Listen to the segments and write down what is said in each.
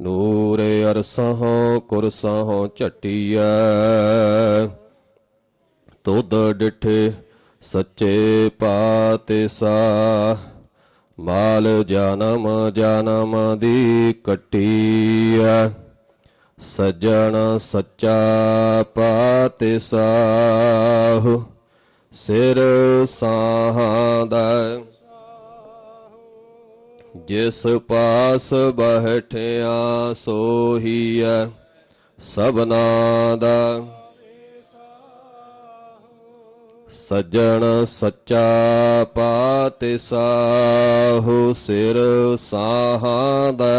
ਨੂਰ ਅਰਸਹੁ ਕੁਰਸਹੁ ਝਟਿਐ। ਤੁਧ ਡਿਠੇ ਸੱਚੇ ਪਾਤਿਸਾ। ਮਾਲ ਜਨਮ ਜਨਮ ਦੀ ਕਟੀਐ। ਸਜਣ ਸੱਚਾ ਪਾਤਿਸਾਹੁ ਸਿਰ ਸਾਹਾਦਾ ਜਿਸ ਪਾਸ ਬਹਿਠਿਆ ਸੋਹੀਐ ਸਭਨਾ ਦਾ। ਸੱਜਣ ਸੱਚਾ ਪਾਤਿਸਾਹੁ ਸਿਰ ਸਾਹਾਦਾ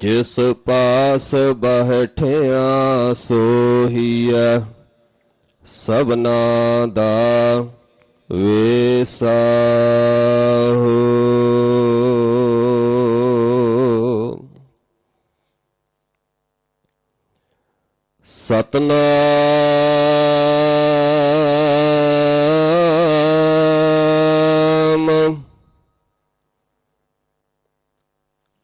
ਜਿਸ ਪਾਸ ਬਹਿਠਿਆ ਸੋਹੀਐ ਸਭਨਾ ਦਾ। ਵੇਸਾਹੁ। ਸਤਨਾਮ।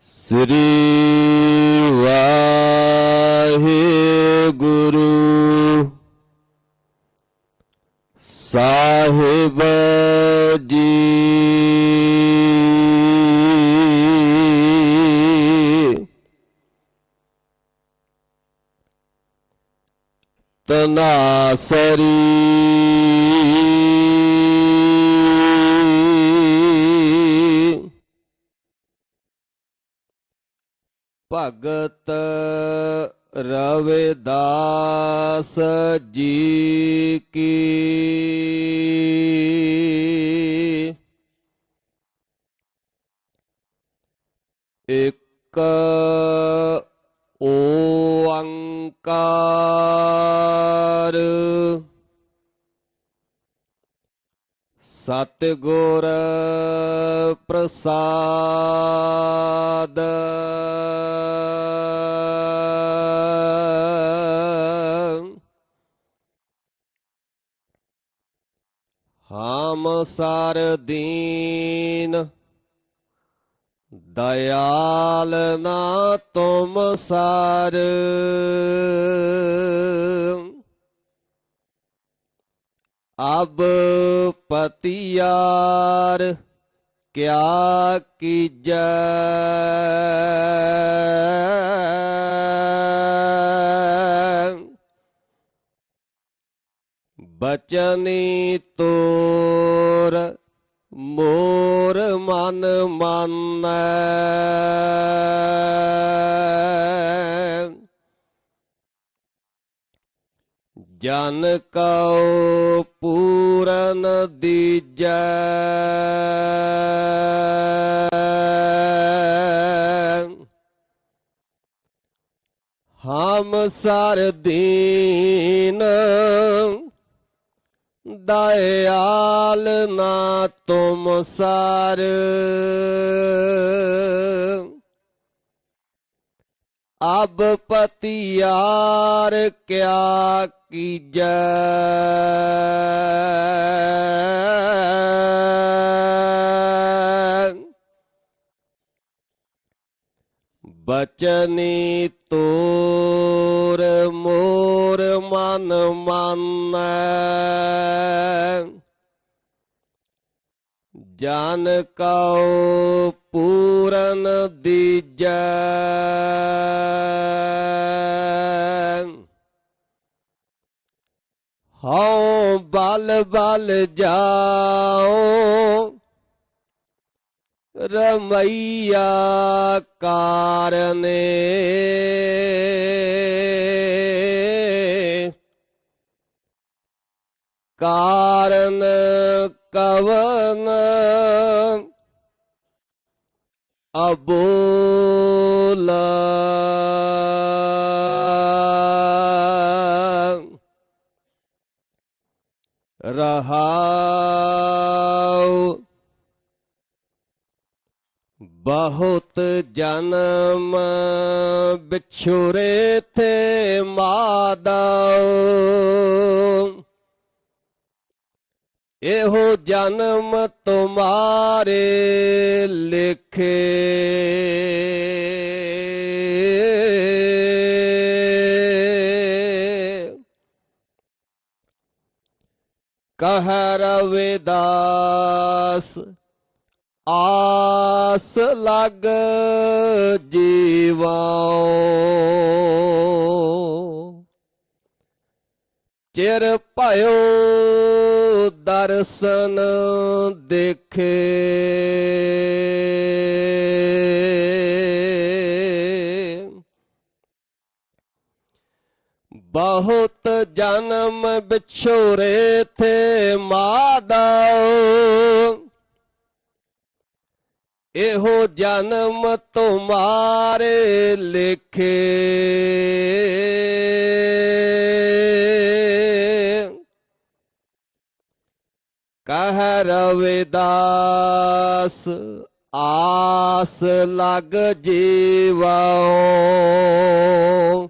ਸ੍ਰੀ ਸਾਹਿਬ ਜੀ। ਤਨਾਸਰੀ। ਭਗਤ ਰਵਿਦਾਸ ਜੀ ਕੀ ਸਤਿਗੁਰ ਪ੍ਰਸਾਦ। ਹਮ ਸਰ ਦੀਨ ਦਇਆਲ ਨਾ ਤੁਮ ਸਰ। ਅਬ ਪਤਿਆਰ ਕਿਆ ਕੀਜੈ? ਬਚਨੀ ਤੋਰ ਮੋਰ ਮਨ ਮਾਨੈ। ਜਨ ਕਉ ਪੂਰਨ ਦੀਜੈ। ਹਮ ਸਰ ਦੀਨ ਦਇਆਲ ਨਾ ਤੁਮ ਸਰ। ਅਬ ਪਤਿਆਰ ਕਿਆ ਕੀਜੈ ਬਚਨੀ ਤੋਰ ਮੋਰ ਮਨ ਮਾਨੈ। ਜਾਨ ਕਉ ਪੂਰਨ ਦੀਜੈ। ਹਉ ਬਲ ਬਲ ਜਾਉ ਰਮਈਆ ਕਾਰਨੇ। ਕਾਰਨ ਕਵਨ ਅਬੋਲਾ ਰਹਾਉ। ਬਹੁਤ ਜਨਮ ਵਿਛੁਰੇ ਤੇ ਮਾਦਾਉ। ਇਹੋ ਜਨਮ ਤੁਮਾਰੇ ਲਿਖੇ। ਕਹ ਰਵਿਦਾਸ ਆਸ ਲਗ ਜੀਵਾਂ ਚਿਰ ਭਇਓ ਦਰਸ਼ਨ ਦੇਖੇ। ਬਹੁਤ ਜਨਮ ਵਿਛੋਰੇ ਥੇ ਮਾਦਾਓ ਇਹੋ ਜਨਮ ਤੁਮਾਰੇ ਲਿਖੇ। ਕਹ ਰਵਿਦਾਸ ਆਸ ਲਗ ਜੀਵਾਓ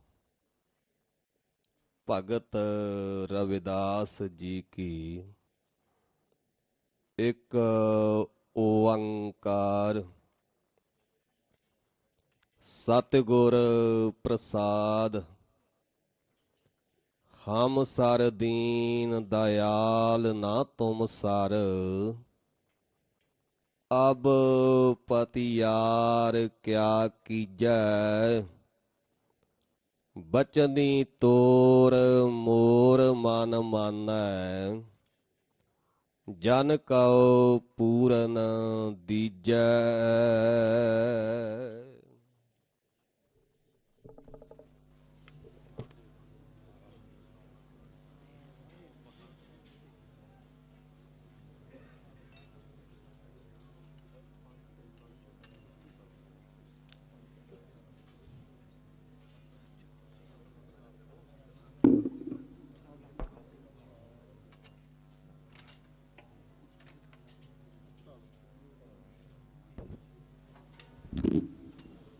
ਭਗਤ ਰਵਿਦਾਸ ਜੀ ਕੀ। ਇੱਕ ਓੰਕਾਰ। ਸਤਿਗੁਰ ਪ੍ਰਸਾਦ। ਹਮ ਸਰ ਦੀਨ ਦਇਆਲ ਨਾ ਤੁਮ ਸਰ। ਅਬ ਪਤਿਆਰ ਕਿਆ ਕੀਜੈ। ਬਚਨੀ ਤੋਰ ਮੋਰ ਮਨ ਮਾਨੈ। ਜਨ ਕਉ ਪੂਰਨ ਦੀਜੈ।